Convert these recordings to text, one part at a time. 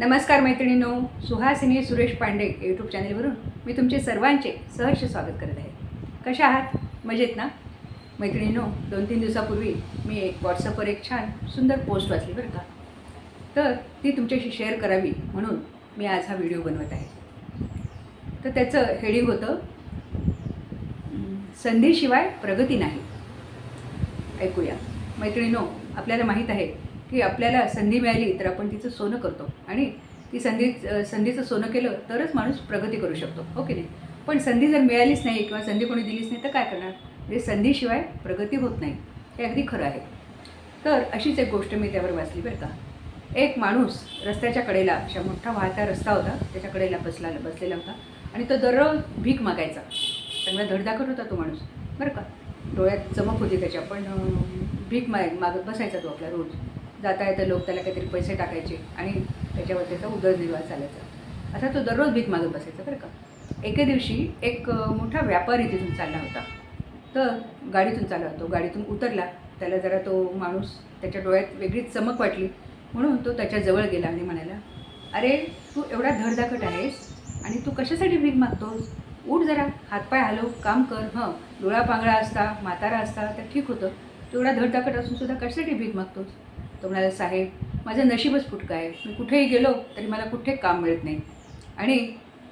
नमस्कार मैत्रिणींनो सुहासिनी सुरेश पांडे यूट्यूब चॅनेलवरून मी तुमचे सर्वांचे सहर्ष स्वागत करत आहे. कशा आहात? मजेत ना? मैत्रिणींनो दोन तीन दिवसापूर्वी मी एक व्हॉट्सअपवर एक छान सुंदर पोस्ट वाचली बरं का? तर ती तुमच्याशी शेअर करावी म्हणून मी आज हा व्हिडिओ बनवत आहे. तर त्याचं हेडिंग होतं संधीशिवाय प्रगती नाही. ऐकूया. मैत्रिणीनो आपल्याला माहीत आहे की आपल्याला संधी मिळाली तर आपण तिचं सोनं करतो. आणि ती संधी संधीचं सोनं केलं तरच माणूस प्रगती करू शकतो. हो की नाही? पण संधी जर मिळालीच नाही किंवा संधी कोणी दिलीच नाही तर काय करणार? म्हणजे संधीशिवाय प्रगती होत नाही. हे अगदी खरं आहे. तर अशीच एक गोष्ट मी त्यावर वाचली बरं का. एक माणूस रस्त्याच्या कडेला अशा मोठा वाहता रस्ता होता त्याच्या कडेला बसला बसलेला होता आणि तो दररोज भीक मागायचा. चांगला धडधाकट होता तो माणूस. बरं का? डोळ्यात चमक होती त्याच्या पण भीक माग मागत बसायचा तो आपला रोज. जाता येता लोक त्याला काहीतरी पैसे टाकायचे आणि त्याच्यावर त्याचा उदरनिर्वाह चालायचा. आता तो दररोज भीक मागत बसायचा बरं का. एके दिवशी एक मोठा व्यापारी तिथून चालला होता. तर गाडीतून चालला होतो. गाडीतून उतरला. त्याला जरा तो माणूस त्याच्या डोळ्यात वेगळीच चमक वाटली. म्हणून तो त्याच्याजवळ गेला आणि म्हणाला अरे तू एवढा धडधाकट आहेस आणि तू कशासाठी भीक मागतोस? उठ जरा हातपाय हलव काम कर हं. डोळा पांगळा असता म्हातारा असता तर ठीक होतं. तू एवढा धडधाकट असून सुद्धा कशासाठी भीक मागतोस? तो म्हणाला साहेब माझं नशीबच फुटकं आहे. मी कुठेही गेलो तरी मला कुठे काम मिळत नाही. आणि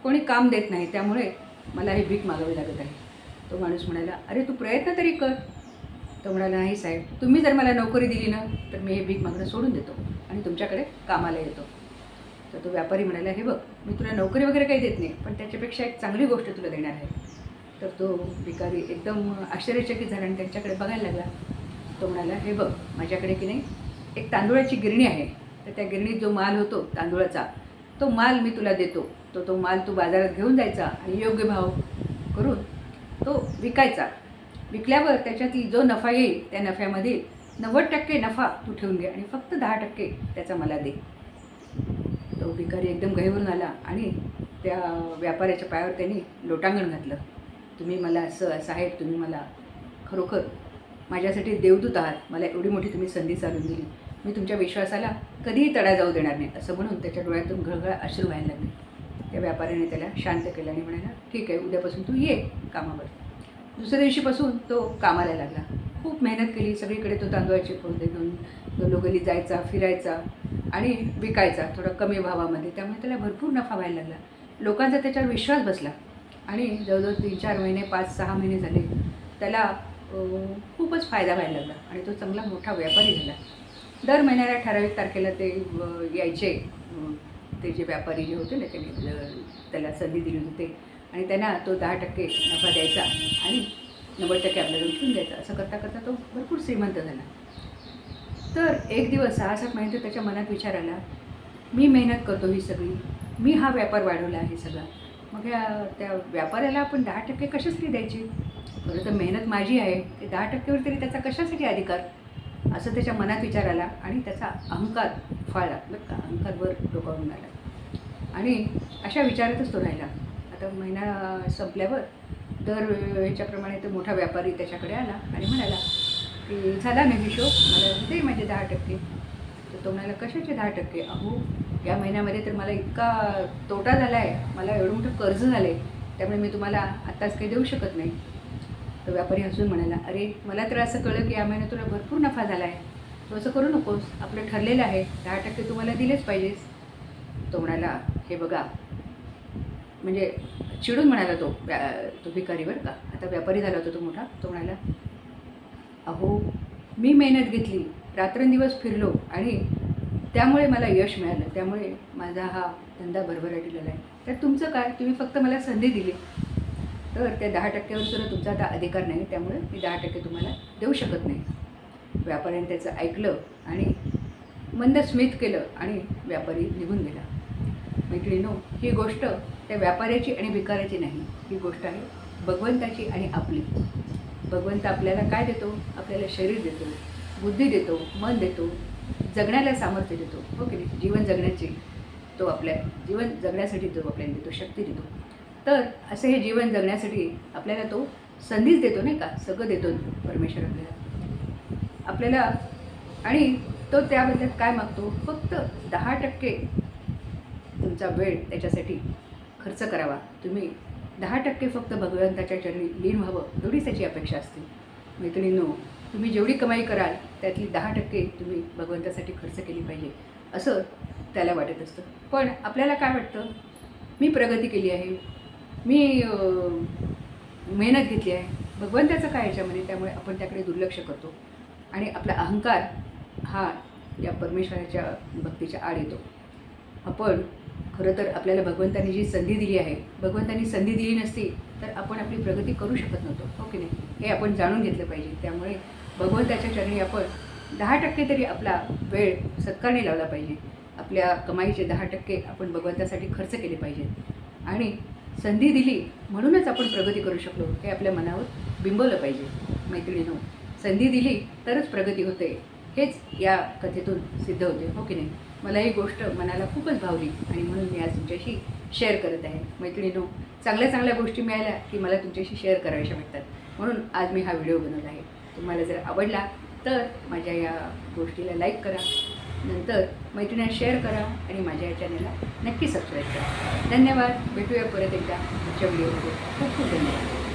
कोणी काम देत नाही त्यामुळे मला हे भीक मागावी लागत आहे. तो माणूस म्हणाला अरे तू प्रयत्न तरी कर. तो म्हणाला नाही साहेब तुम्ही जर मला नोकरी दिली ना तर मी हे भीक मागणं सोडून देतो आणि तुमच्याकडे कामाला येतो. तर तो व्यापारी म्हणाला हे बघ मी तुला नोकरी वगैरे काही देत नाही पण त्याच्यापेक्षा एक चांगली गोष्ट तुला देणार आहे. तर तो भिकारी एकदम आश्चर्यचकित झाला आणि त्यांच्याकडे बघायला लागला. तो म्हणाला हे बघ माझ्याकडे की नाही एक तांदुळाची गिरणी आहे. तर त्या गिरणीत जो माल होतो तांदुळाचा तो माल मी तुला देतो. तो तो माल तू बाजारात घेऊन जायचा आणि योग्य भाव करून तो विकायचा. विकल्यावर त्याच्यातली जो नफा येईल त्या नफ्यामध्ये नव्वद टक्के नफा तू ठेवून घे आणि फक्त दहा टक्के त्याचा मला दे. तो भिकारी एकदम गहीवरून आला आणि त्या व्यापाऱ्याच्या पायावर त्यांनी लोटांगण घातलं. तुम्ही मला असं साहेब तुम्ही मला खरोखर माझ्यासाठी देवदूत आहात. मला एवढी मोठी तुम्ही संधी चालून दिली. मी तुमच्या विश्वासाला कधीही तडा जाऊ देणार नाही. असं म्हणून त्याच्या डोळ्यातून घळघळ अश्रू व्हायला लागले. त्या व्यापाऱ्याने त्याला शांत केलं आणि म्हणाला ठीक आहे उद्यापासून तू ये कामावर. दुसऱ्या दिवशीपासून तो कामाला लागला. खूप मेहनत केली सगळीकडे तो तांदूळाचे फोडे घेऊन गलोगली जायचा फिरायचा आणि विकायचा थोडा कमी भावामध्ये. त्यामुळे त्याला भरपूर नफा व्हायला लागला. लोकांचा त्याच्यावर विश्वास बसला. आणि जवळजवळ तीन चार महिने पाच सहा महिने झाले त्याला खूपच फायदा व्हायला लागला आणि तो चांगला मोठा व्यापारी झाला. दर महिन्याला ठराविक तारखेला ते यायचे. ते जे व्यापारी जे होते ना त्यांनी त्याला संधी दिली होती. आणि त्यांना तो दहा टक्के नफा द्यायचा आणि नव्वद टक्के आपल्याला उठून द्यायचा. असं करता करता तो भरपूर श्रीमंत झाला. तर एक दिवस सहा सात महिने त्याच्या मनात विचार आला मी मेहनत करतो ही सगळी. मी हा व्यापार वाढवला आहे सगळा. मग या त्या व्यापाऱ्याला आपण दहा टक्के कशासाठी द्यायचे? खरं तर मेहनत माझी आहे. ते दहा टक्केवर तरी त्याचा कशासाठी अधिकार? असं त्याच्या मनात विचार आला आणि त्याचा अहंकार फाळला. बरं का? अहंकारवर डोकावून आला. आणि अशा विचारातच तो राहिला. आता महिना संपल्यावर दर ह्याच्याप्रमाणे तो मोठा व्यापारी त्याच्याकडे आला आणि म्हणाला की झाला ना हिशोब? मला दे माझे दहा टक्के. तर तो म्हणाला कशाचे दहा टक्के? अहो या महिन्यामध्ये तर मला इतका तोटा झाला आहे मला एवढं मोठं कर्ज झालं आहे त्यामुळे मी तुम्हाला आत्ताच काही देऊ शकत नाही. तर व्यापारी हसून म्हणाला अरे मला तर असं कळलं की या महिन्यात तुला भरपूर नफा झाला आहे तू असं करू नकोस. आपलं ठरलेलं आहे. दहा टक्के तुम्हाला दिलेच पाहिजेस. तो म्हणाला हे बघा. म्हणजे चिडून म्हणाला तो व्या तो भिकारी बरं का. आता व्यापारी झाला होता तो मोठा. तो म्हणाला अहो मी मेहनत घेतली रात्रंदिवस फिरलो आणि त्यामुळे मला यश मिळालं. त्यामुळे माझा हा धंदा भरभराटीला आहे तर तुमचं काय? तुम्ही फक्त मला संधी दिली. तर त्या दहा टक्क्यावर सुद्धा तुमचा आता अधिकार नाही त्यामुळे मी दहा टक्के तुम्हाला देऊ शकत नाही. व्यापाऱ्याने त्याचं ऐकलं आणि मंद स्मित केलं आणि व्यापारी निघून गेला. मैत्रिणीनो ही गोष्ट त्या व्यापाऱ्याची आणि भिकाऱ्याची नाही. ही गोष्ट आहे भगवंताची आणि आपली. भगवंत आपल्याला काय देतो? आपल्याला शरीर देतो बुद्धी देतो मन देतो जगण्याला सामर्थ्य देतो. हो की नाही? जीवन जगण्याची तो आपल्या जीवन जगण्यासाठी तो आपल्याला देतो शक्ती देतो. तर असे हे जीवन जगण्यासाठी आपल्याला तो संधीच देतो नाही का? सगळं देतो परमेश्वर आपल्याला. आपल्याला आणि तो त्याबद्दल काय मागतो? फक्त दहा टक्के तुमचा वेळ त्याच्यासाठी खर्च करावा. तुम्ही दहा टक्के फक्त भगवंताच्या चरणी लीन व्हावं एवढीच त्याची अपेक्षा असते. मैत्रिणींनो तुम्ही जेवढी कमाई कराल त्यातली दहा टक्के तुम्ही भगवंतासाठी खर्च केली पाहिजे असं त्याला वाटत असतं. पण आपल्याला काय वाटतं? मी प्रगती केली आहे मी मेहनत घेतली आहे. भगवंताचं काय याच्यामध्ये? त्यामुळे आपण त्याकडे दुर्लक्ष करतो. आणि आपला अहंकार हा या परमेश्वराच्या भक्तीच्या आड येतो. आपण खरं तर आपल्याला भगवंतांनी जी संधी दिली आहे भगवंतांनी संधी दिली नसती तर आपण आपली प्रगती करू शकत नव्हतो. हो की नाही? हे आपण जाणून घेतलं पाहिजे. त्यामुळे भगवंताच्या चरणी आपण दहा टक्के तरी आपला वेळ सत्कारने लावला पाहिजे. आपल्या कमाईचे दहा टक्के आपण भगवंतासाठी खर्च केले पाहिजेत. आणि संधी दिली म्हणूनच आपण प्रगती करू शकलो हे आपल्या मनावर बिंबवलं पाहिजे. मैत्रिणीनो संधी दिली तरच प्रगती होते. हेच या कथेतून सिद्ध होते हो की नाही? मला ही गोष्ट मनाला खूपच भावली आणि म्हणून मी आज तुमच्याशी शेअर करत आहे. मैत्रिणीनो चांगल्या चांगल्या गोष्टी मिळाल्या की मला तुमच्याशी शेअर करायच्या वाटतात म्हणून आज मी हा व्हिडिओ बनवला आहे. तुम्हाला जर आवडला तर माझ्या या गोष्टीला लाईक करा. नंतर मैत्रिणींना शेअर करा आणि माझ्या या चॅनलला नक्की सबस्क्राईब करा. धन्यवाद. भेटूया परत एकदा पुढच्या व्हिडिओमध्ये खूप खूप धन्यवाद.